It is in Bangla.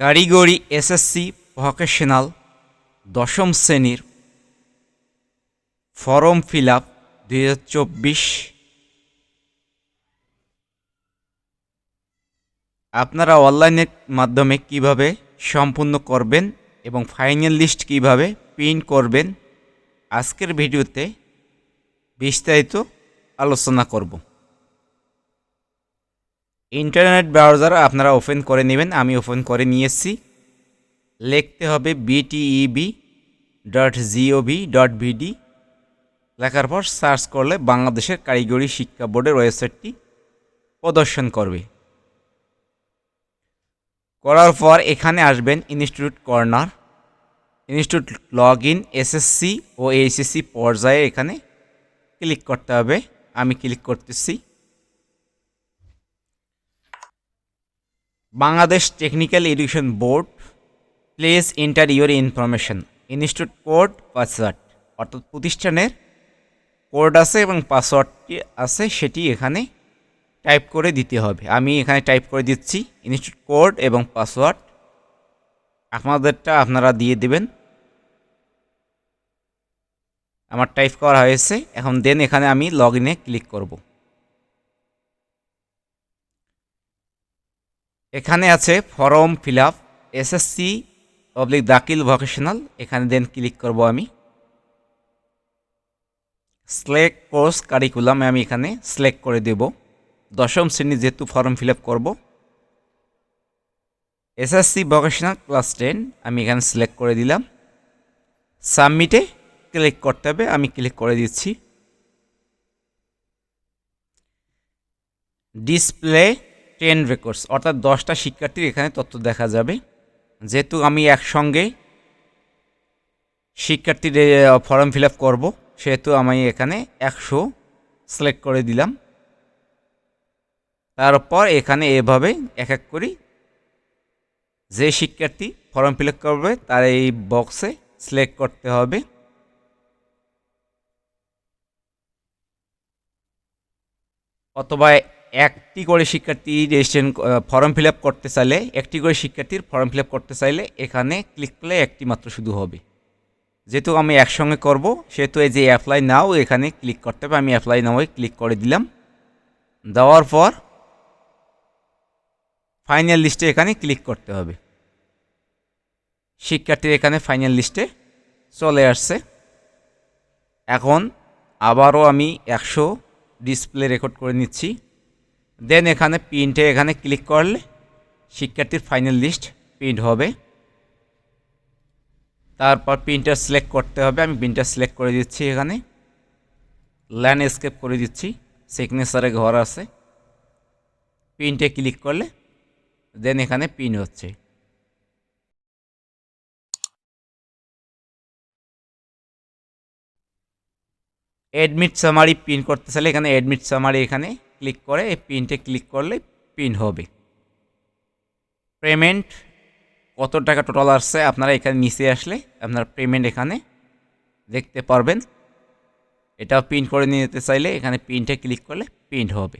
কারিগরি এসএসসি ভোকেশনাল দশম শ্রেণির ফর্ম ফিল আপ হাজার চব্বিশ। আপনারা অনলাইনের মাধ্যমে কীভাবে সম্পূর্ণ করবেন এবং ফাইনাল লিস্ট কীভাবে প্রিন্ট করবেন, আজকের ভিডিওতে বিস্তারিত আলোচনা করব। ইন্টারনেট ব্রাউজার আপনারা ওপেন করে নেবেন, আমি ওপেন করে নিয়েছি। লিখতে হবে BTEB dot gov dot BD লেখার পর সার্চ করলে বাংলাদেশের কারিগরি শিক্ষা বোর্ডের ওয়েবসাইটটি প্রদর্শন করবে। করার পর এখানে আসবেন institute corner institute log in SSC O HSC পর্যায়ে এখানে ক্লিক করতে হবে। আমি ক্লিক করতেছি। Bangladesh technical education board place enter your information institute code password অর্থাৎ প্রতিষ্ঠানের কোড আছে এবং পাসওয়ার্ডটি আছে, সেটি এখানে টাইপ করে দিতে হবে। আমি এখানে টাইপ করে দিচ্ছি ইনস্টিটিউট কোড এবং পাসওয়ার্ড আপনাদেরটা আপনারা দিয়ে দেবেন। আমার টাইপ করা হয়েছে। এখন দেন এখানে আমি লগ ইনে ক্লিক করব। এখানে আছে form fill up SSC, public দাখিল ভোকেশনাল, এখানে দেন ক্লিক করব আমি। সিলেক্ট কোর্স কারিকুলাম আমি এখানে সিলেক্ট করে দেব। দশম শ্রেণি যেহেতু ফর্ম ফিল আপ করব। এসএসসি ভোকেশনাল ক্লাস টেন, আমি এখানে সিলেক্ট করে দিলাম। সাবমিটে ক্লিক করতে হবে, আমি ক্লিক করে দিচ্ছি। ডিসপ্লে টেন রেকর্ডস অর্থাৎ দশটা শিক্ষার্থীর এখানে তথ্য দেখা যাবে। যেহেতু আমি একসঙ্গে শিক্ষার্থীদের ফর্ম ফিল আপ করব, সেহেতু আমি এখানে একশো সিলেক্ট করে দিলাম। তারপর এখানে এভাবে এক এক করি যে শিক্ষার্থী ফর্ম ফিল করবে, তার এই বক্সে সিলেক্ট করতে হবে। অথবা একটি করে শিক্ষার্থী রেজিস্ট্রেশন ফর্ম ফিল আপ করতে চাইলে, একটি করে শিক্ষার্থীর ফর্ম ফিল আপ করতে চাইলে এখানে ক্লিক করলে একটি মাত্র শুধু হবে। যেহেতু আমি একসঙ্গে করব, সেহেতু এই যে অ্যাপ্লাই নাও এখানে ক্লিক করতে হবে। আমি অ্যাপ্লাই নাও ক্লিক করে দিলাম। দেওয়ার পর ফাইনাল লিস্টে এখানে ক্লিক করতে হবে। শিক্ষার্থীর এখানে ফাইনাল লিস্টে চলে আসছে। এখন আবারও আমি একশো ডিসপ্লে রেকর্ড করে নিচ্ছি। দেন এখানে প্রিন্টে এখানে ক্লিক করলে শিক্ষার্থীর ফাইনাল লিস্ট প্রিন্ট হবে। তারপর প্রিন্টার সিলেক্ট করতে হবে। আমি প্রিন্টার সিলেক্ট করে দিচ্ছি এখানে। ল্যান্ডস্কেপ করে দিচ্ছি। সিগনেচারে ঘর আছে। প্রিন্টে ক্লিক করলে দেন এখানে প্রিন্ট হচ্ছে। অ্যাডমিট সামারি প্রিন্ট করতে চাইলে এখানে অ্যাডমিট সামারি এখানে ক্লিক করে, এই পিনটে ক্লিক করলে পিন হবে। পেমেন্ট কত টাকা টোটাল আসছে আপনারা এখানে নিচে আসলে আপনার পেমেন্ট এখানে দেখতে পারবেন। এটাও প্রিন্ট করে নিতে চাইলে এখানে প্রিন্টে ক্লিক করলে প্রিন্ট হবে।